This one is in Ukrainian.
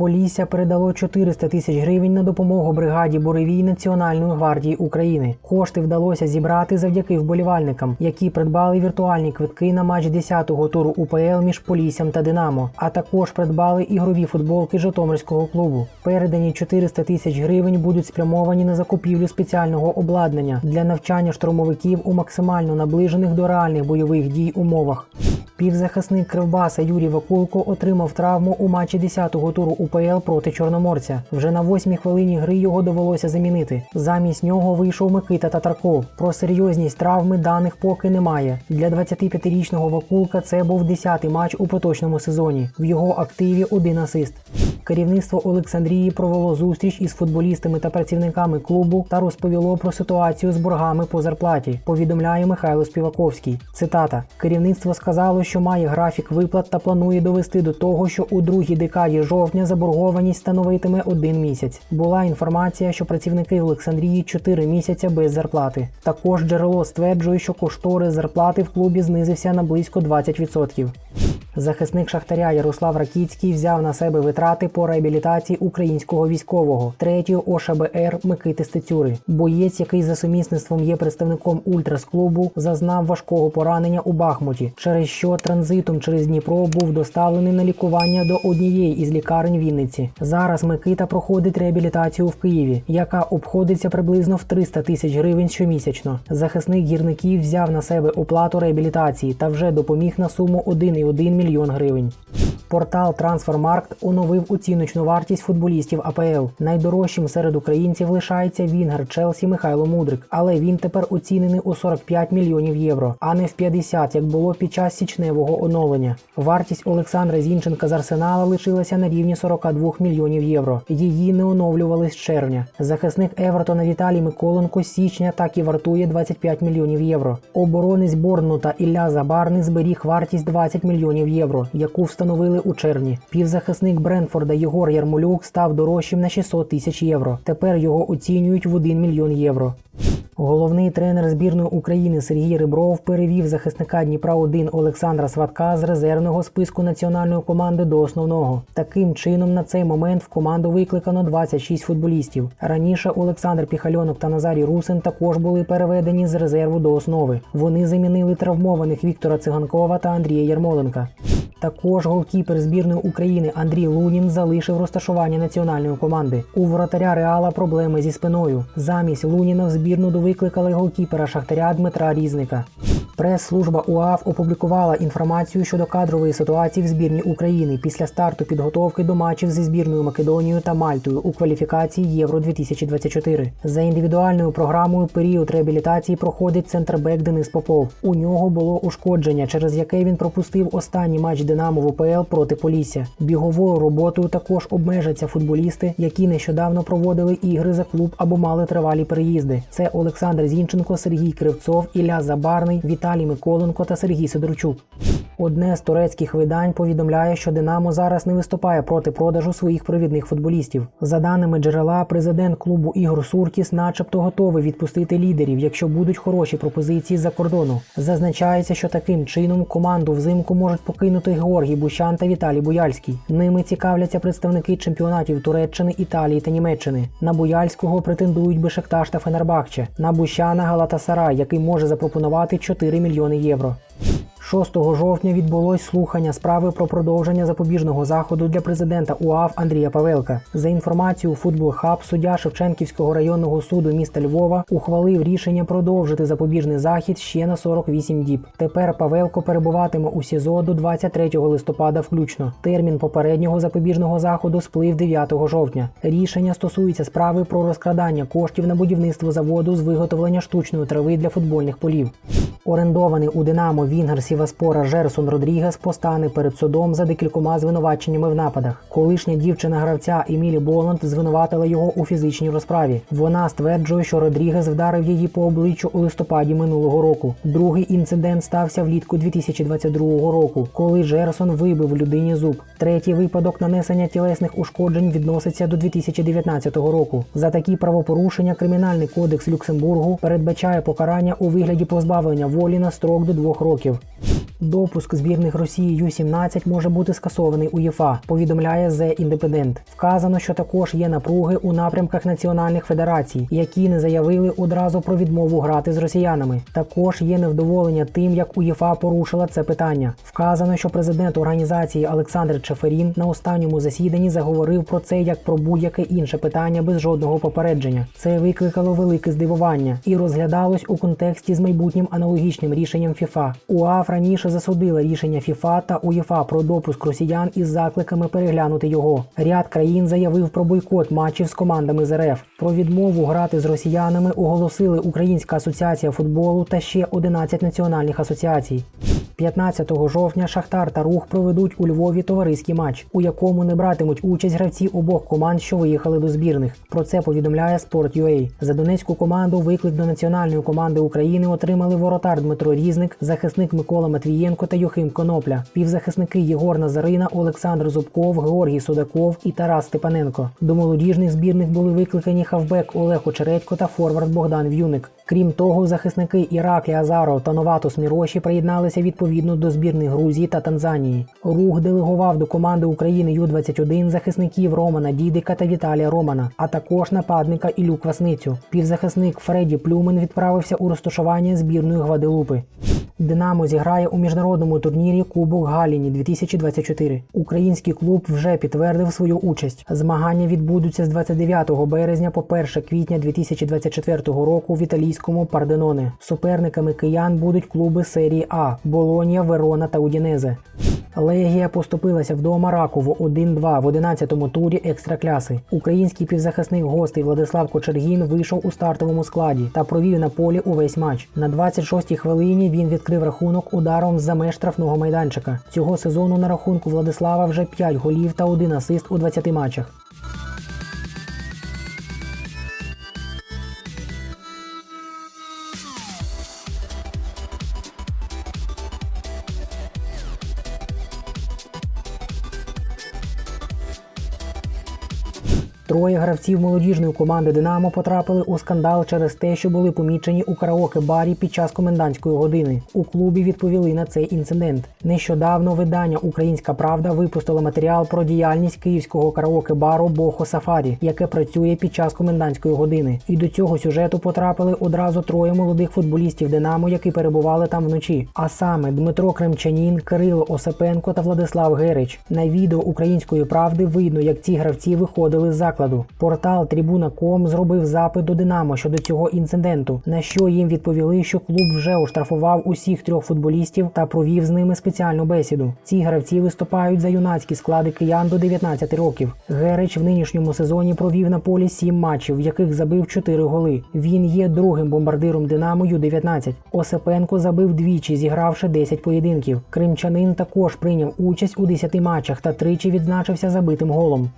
Полісся передало 400 тисяч гривень на допомогу бригаді Буревій Національної гвардії України. Кошти вдалося зібрати завдяки вболівальникам, які придбали віртуальні квитки на матч 10-го туру УПЛ між Поліссям та Динамо, а також придбали ігрові футболки Житомирського клубу. Передані 400 тисяч гривень будуть спрямовані на закупівлю спеціального обладнання для навчання штурмовиків у максимально наближених до реальних бойових дій умовах. Півзахисник Кривбаса Юрій Вакулко отримав травму у матчі 10-го туру УПЛ проти Чорноморця. Вже на восьмій хвилині гри його довелося замінити. Замість нього вийшов Микита Татарков. Про серйозність травми даних поки немає. Для 25-річного Вакулка це був 10-й матч у поточному сезоні. В його активі один асист. Керівництво Олександрії провело зустріч із футболістами та працівниками клубу та розповіло про ситуацію з боргами по зарплаті. Повідомляє Михайло Співаковський. Цитата: керівництво сказало, що має графік виплат та планує довести до того, що у другій декаді жовтня заборгованість становитиме один місяць. Була інформація, що працівники Олександрії 4 місяця без зарплати. Також джерело стверджує, що кошторис зарплати в клубі знизився на близько 20%. Захисник Шахтаря Ярослав Ракіцький взяв на себе витрати по реабілітації українського військового, третього ОШБР Микити Стецюри. Боєць, який за сумісництвом є представником ультрас клубу, зазнав важкого поранення у Бахмуті, через що транзитом через Дніпро був доставлений на лікування до однієї із лікарень Вінниці. Зараз Микита проходить реабілітацію в Києві, яка обходиться приблизно в 300 тисяч гривень щомісячно. Захисник гірників взяв на себе оплату реабілітації та вже допоміг на суму 1,1 мільйон гривень. Портал Трансфермаркт оновив оціночну вартість футболістів АПЛ. Найдорожчим серед українців лишається Вінгер Челсі Михайло Мудрик, але він тепер оцінений у 45 мільйонів євро, а не в 50, як було під час січневого оновлення. Вартість Олександра Зінченка з Арсенала лишилася на рівні 42 мільйонів євро. Її не оновлювали з червня. Захисник Евертона Віталій Миколенко з січня так і вартує 25 мільйонів євро. Оборонець Борнмута Ілля Забарний зберіг вартість 20 мільйонів євро, яку встановили у червні. Півзахисник Бренфорда Єгор Ярмолюк став дорожчим на 600 тисяч євро. Тепер його оцінюють в 1 мільйон євро. Головний тренер збірної України Сергій Рибров перевів захисника Дніпра 1 Олександра Сватка з резервного списку національної команди до основного. Таким чином, на цей момент в команду викликано 26 футболістів. Раніше Олександр Піхальонок та Назарій Русин також були переведені з резерву до основи. Вони замінили травмованих Віктора Циганкова та Андрія Ярмоленка. Також голкіпер збірної України Андрій Лунін залишив розташування національної команди. У воротаря Реала проблеми зі спиною. Замість Луніна в збірну довикликали голкіпера Шахтаря Дмитра Різника. Прес-служба УАФ опублікувала інформацію щодо кадрової ситуації в збірні України після старту підготовки до матчів зі збірною Македонією та Мальтою у кваліфікації Євро 2024. За індивідуальною програмою період реабілітації проходить центрбек Денис Попов. У нього було ушкодження, через яке він пропустив останній матч Динамо в УПЛ проти Полісся. Біговою роботою також обмежаться футболісти, які нещодавно проводили ігри за клуб або мали тривалі переїзди. Це Олександр Зінченко, Сергій Кривцов, Ілля Забарний, Віталій Миколенко та Сергій Сидорчук. Одне з турецьких видань повідомляє, що Динамо зараз не виступає проти продажу своїх провідних футболістів. За даними джерела, президент клубу Ігор Суркіс, начебто, готовий відпустити лідерів, якщо будуть хороші пропозиції з-за кордону. Зазначається, що таким чином команду взимку можуть покинути Георгій Бущан та Віталій Буяльський. Ними цікавляться представники чемпіонатів Туреччини, Італії та Німеччини. На Буяльського претендують Бешикташ та Фенербахче. На Бущана Галатасарай, який може запропонувати 4 мільйони євро. 6 жовтня відбулось слухання справи про продовження запобіжного заходу для президента УАФ Андрія Павелка. За інформацією Футбол Хаб, суддя Шевченківського районного суду міста Львова ухвалив рішення продовжити запобіжний захід ще на 48 діб. Тепер Павелко перебуватиме у СІЗО до 23 листопада включно. Термін попереднього запобіжного заходу сплив 9 жовтня. Рішення стосується справи про розкрадання коштів на будівництво заводу з виготовлення штучної трави для футбольних полів. Орендований у Динамо Вінгер Сіваспора Жерсон Родрігес постане перед судом за декількома звинуваченнями в нападах. Колишня дівчина гравця Емілі Боланд звинуватила його у фізичній розправі. Вона стверджує, що Родрігес вдарив її по обличчю у листопаді минулого року. Другий інцидент стався влітку 2022 року, коли Жерсон вибив людині зуб. Третій випадок нанесення тілесних ушкоджень відноситься до 2019 року. За такі правопорушення Кримінальний кодекс Люксембургу передбачає покарання у вигляді позбавлення волі на строк до двох років. Допуск збірних Росії Ю-17 може бути скасований УЄФА, повідомляє The Independent. Вказано, що також є напруги у напрямках національних федерацій, які не заявили одразу про відмову грати з росіянами. Також є невдоволення тим, як УЄФА порушила це питання. Вказано, що президент організації Олександр Чеферін на останньому засіданні заговорив про це як про будь-яке інше питання без жодного попередження. Це викликало велике здивування і розглядалось у контексті з майбутнім аналогічним рішенням ФІФА. УАФ раніше засудила рішення ФІФА та УЄФА про допуск росіян із закликами переглянути його. Ряд країн заявив про бойкот матчів з командами з РФ. Про відмову грати з росіянами оголосили Українська асоціація футболу та ще 11 національних асоціацій. 15 жовтня Шахтар та Рух проведуть у Львові товариський матч, у якому не братимуть участь гравці обох команд, що виїхали до збірних. Про це повідомляє Sport.ua. За донецьку команду виклик до національної команди України отримали воротар Дмитро Різник, захисник Микола Матвієнко та Юхим Конопля, півзахисники Єгор Назарина, Олександр Зубков, Георгій Судаков і Тарас Степаненко. До молодіжних збірних були викликані хавбек Олег Очередько та форвард Богдан В'юник. Крім того, захисники Іраклі Азаров та Новатус Міроші приєдналися відповідно до збірних Грузії та Танзанії. Рух делегував до команди України Ю-21 захисників Романа Дідика та Віталія Романа, а також нападника Ілю Квасницю. Півзахисник Фредді Плюмен відправився у розташування збірної Гваделупи. Динамо зіграє у міжнародному турнірі Кубок Галіні 2024. Український клуб вже підтвердив свою участь. Змагання відбудуться з 29 березня по 1 квітня 2024 року в італійському Парденоне. Суперниками киян будуть клуби серії А Болонія, Верона та Удінезе. Легія поступилася вдома Ракову 1-2 в 11-му турі екстракляси. Український півзахисник гостей Владислав Кочергін вийшов у стартовому складі та провів на полі увесь матч. На 26-й хвилині він відкрив рахунок ударом з-за меж штрафного майданчика. Цього сезону на рахунку Владислава вже 5 голів та 1 асист у 20 матчах. Троє гравців молодіжної команди Динамо потрапили у скандал через те, що були помічені у караоке-барі під час комендантської години. У клубі відповіли на цей інцидент. Нещодавно видання Українська Правда випустило матеріал про діяльність київського караоке-бару Бохо Сафарі, яке працює під час комендантської години. І до цього сюжету потрапили одразу троє молодих футболістів Динамо, які перебували там вночі. А саме Дмитро Кремчанін, Кирило Осипенко та Владислав Герич. На відео Української правди видно, як ці гравці виходили з закладу. Портал Трибуна.ком зробив запит до Динамо щодо цього інциденту, на що їм відповіли, що клуб вже оштрафував усіх трьох футболістів та провів з ними спеціальну бесіду. Ці гравці виступають за юнацькі склади киян до 19 років. Герич в нинішньому сезоні провів на полі 7 матчів, в яких забив 4 голи. Він є другим бомбардиром Динамо Ю-19. Осипенко забив двічі, зігравши 10 поєдинків. Кримчанин також прийняв участь у 10 матчах та тричі відзначився забитим голом.